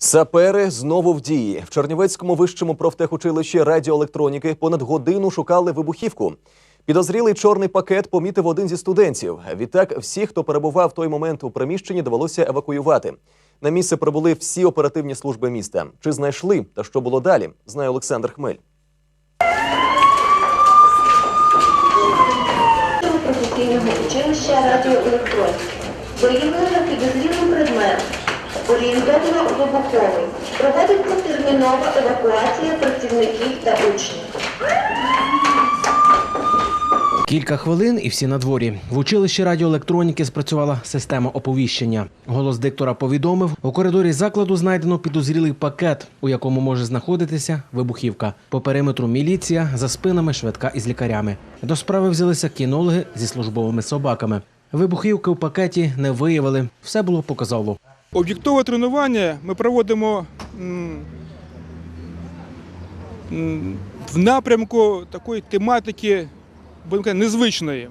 Сапери знову в дії. В Чернівецькому вищому профтехучилищі радіоелектроніки понад годину шукали вибухівку. Підозрілий чорний пакет помітив один зі студентів. Відтак, всіх, хто перебував в той момент у приміщенні, довелося евакуювати. На місце прибули всі оперативні служби міста. Чи знайшли та що було далі? Знає Олександр Хмель. професійного училища радіоелектроніки. Виявлено підозрілий предмет. Орієнтовно вибуховий. Проводиться термінова евакуація працівників та учнів. Кілька хвилин і всі на дворі. В училищі радіоелектроніки спрацювала система оповіщення. Голос диктора повідомив, у коридорі закладу знайдено підозрілий пакет, у якому може знаходитися вибухівка. По периметру міліція, за спинами швидка із лікарями. До справи взялися кінологи зі службовими собаками. Вибухівки у пакеті не виявили. Все було показово. Об'єктове тренування ми проводимо в напрямку такої тематики казати, незвичної.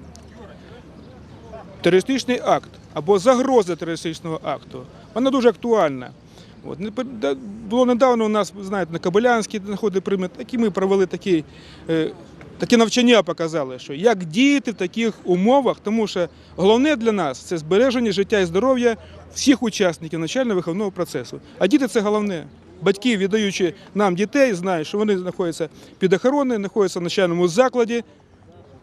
Терористичний акт або загроза терористичного акту. Вона дуже актуальна. От, було недавно у нас, знаєте, на Кабелянській знаходили примет, які ми провели такі, е, такі навчання, показали, що як діяти в таких умовах, тому що головне для нас це збереження життя і здоров'я всіх учасників навчально-виховного процесу. А діти це головне. Батьки, віддаючи нам дітей, знають, що вони знаходяться під охороною, знаходяться в навчальному закладі.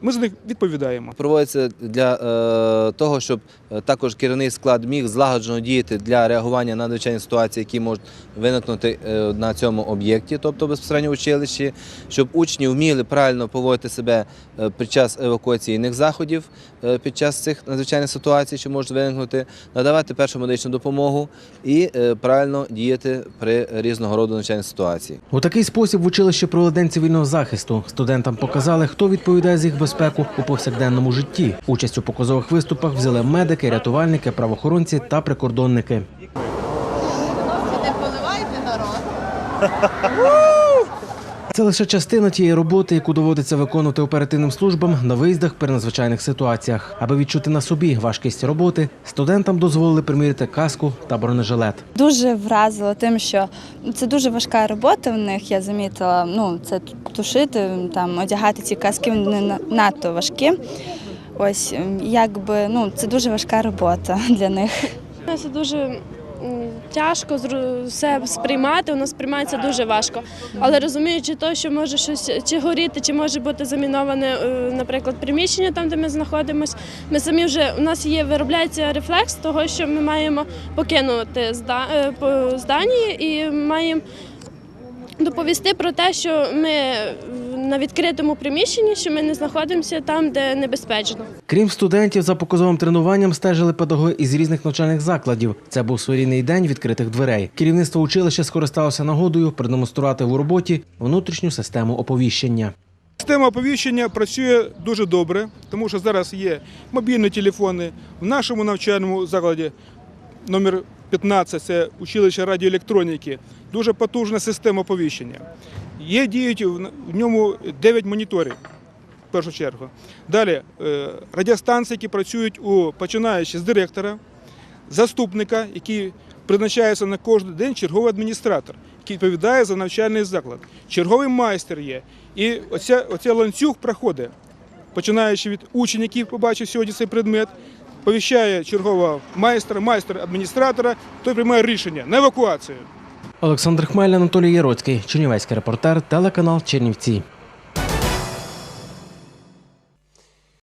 Ми за них відповідаємо. Проводиться для е, того, щоб е, також керівний склад міг злагоджено діяти для реагування на надзвичайні ситуації, які можуть виникнути е, на цьому об'єкті, тобто безпосередньо училищі, щоб учні вміли правильно поводити себе під час евакуаційних заходів, під час цих надзвичайних ситуацій, що можуть виникнути, надавати першу медичну допомогу і правильно діяти при різного роду надзвичайних ситуаціях. У такий спосіб в училищі провели день цивільного захисту. Студентам показали, хто відповідає за їх безпеку у повсякденному житті. Участь у показових виступах взяли медики, рятувальники, правоохоронці та прикордонники. Не поливайте народ. Це лише частина тієї роботи, яку доводиться виконувати оперативним службам на виїздах при надзвичайних ситуаціях. Аби відчути на собі важкість роботи, студентам дозволили приміряти каску та бронежилет. Дуже вразило тим, що це дуже важка робота в них. Я замітила. Ну це тушити, там одягати ці каски вони на- надто важкі. Ось якби ну це дуже важка робота для них. Це дуже тяжко все сприймати, воно сприймається дуже важко. Але розуміючи то, що може щось чи горіти, чи може бути заміноване, е, наприклад, приміщення там, де ми знаходимося, ми самі вже у нас є виробляється рефлекс того, що ми маємо покинути е, здання і маємо. Доповісти про те, що ми на відкритому приміщенні, що ми не знаходимося там, де небезпечно. Крім студентів, за показовим тренуванням стежили педагоги із різних навчальних закладів. Це був своєрідний день відкритих дверей. Керівництво училища скористалося нагодою продемонструвати у роботі внутрішню систему оповіщення. Система оповіщення працює дуже добре, тому що зараз є мобільні телефони. В нашому навчальному закладі номер 15 це училище радіоелектроніки. Дуже потужна система оповіщення. Є діють в ньому 9 моніторів. В першу чергу. Далі е, радіостанції, які працюють у починаючи з директора, заступника, який призначається на кожен день черговий адміністратор, який відповідає за навчальний заклад. Черговий майстер є. І оця, оця ланцюг проходить, починаючи від учнів, який побачив сьогодні цей предмет, повіщає чергового майстра, майстер адміністратора, той приймає рішення на евакуацію. Олександр Хмель, Анатолій Яроцький, Чернівецький репортер, телеканал Чернівці.